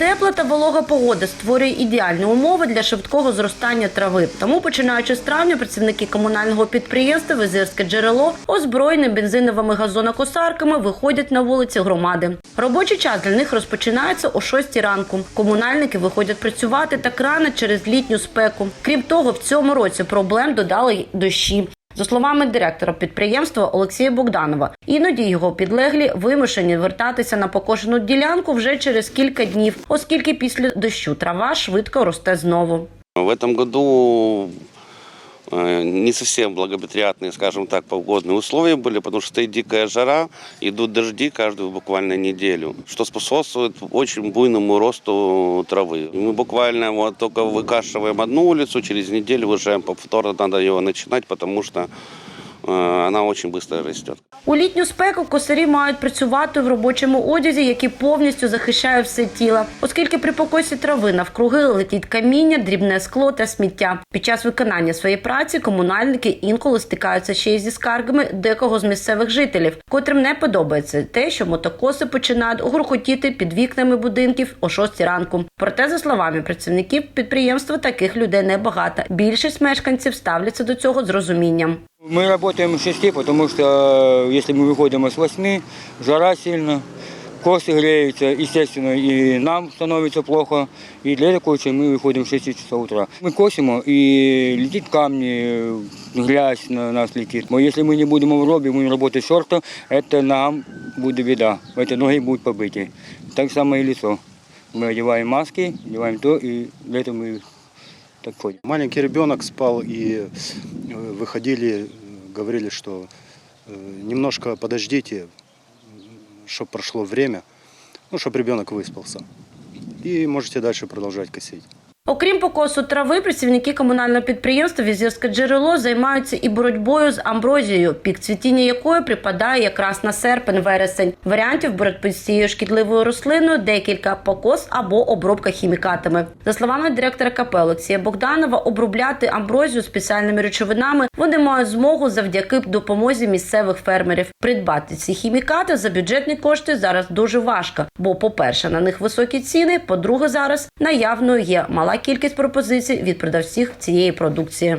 Тепла та волога погода створює ідеальні умови для швидкого зростання трави. Тому, починаючи з травня, працівники комунального підприємства Визирське джерело, озброєні бензиновими газонокосарками, виходять на вулиці громади. Робочий час для них розпочинається о 6 ранку. Комунальники виходять працювати так рано через літню спеку. Крім того, в цьому році проблем додали дощі. За словами директора підприємства Олексія Богданова, іноді його підлеглі вимушені вертатися на покошену ділянку вже через кілька днів, оскільки після дощу трава швидко росте знову. В этом году не совсем благоприятные, скажем так, погодные условия были, потому что стоит дикая жара, идут дожди каждую буквально неделю, что способствует очень буйному росту травы. И Мы буквально вот только выкашиваем одну улицу, через неделю уже повторно надо ее начинать, потому что э, она очень быстро растет. У літню спеку косарі мають працювати в робочому одязі, який повністю захищає все тіло, оскільки при покосі трави навкруги летить каміння, дрібне скло та сміття. Під час виконання своєї праці комунальники інколи стикаються ще й зі скаргами декого з місцевих жителів, котрим не подобається те, що мотокоси починають гуркотіти під вікнами будинків о 6 ранку. Проте, за словами працівників підприємства, таких людей небагато. Більшість мешканців ставляться до цього з розумінням. Мы работаем с 6, потому что э, если мы выходим с 8, жара сильно, косы греются, естественно, и нам становится плохо. И для такого чего мы выходим в 6 часов утра. Мы косим, и летит камни, грязь на нас летит. Но если мы не будем в робе, будем работать в шортах, это нам будет беда. Эти ноги будут побиты. Так само и лицо. Мы одеваем маски, одеваем то, и для этого мы так ходим. Маленький ребенок спал и э, выходили, э, говорили, что э, немножко подождите, чтобы прошло время, ну, чтобы ребенок выспался. И можете дальше продолжать косить. Окрім покосу трави, працівники комунального підприємства Візірське джерело займаються і боротьбою з амброзією, пік цвітіння якої припадає якраз на серпень-вересень. Варіантів боротьби з цією шкідливою рослиною декілька покос або обробка хімікатами. За словами директора КП Олексія Богданова, обробляти амброзію спеціальними речовинами вони мають змогу завдяки допомозі місцевих фермерів. Придбати ці хімікати за бюджетні кошти зараз дуже важко, бо, по-перше, на них високі ціни. По-друге, зараз наявною є мала кількість пропозицій від продавців цієї продукції.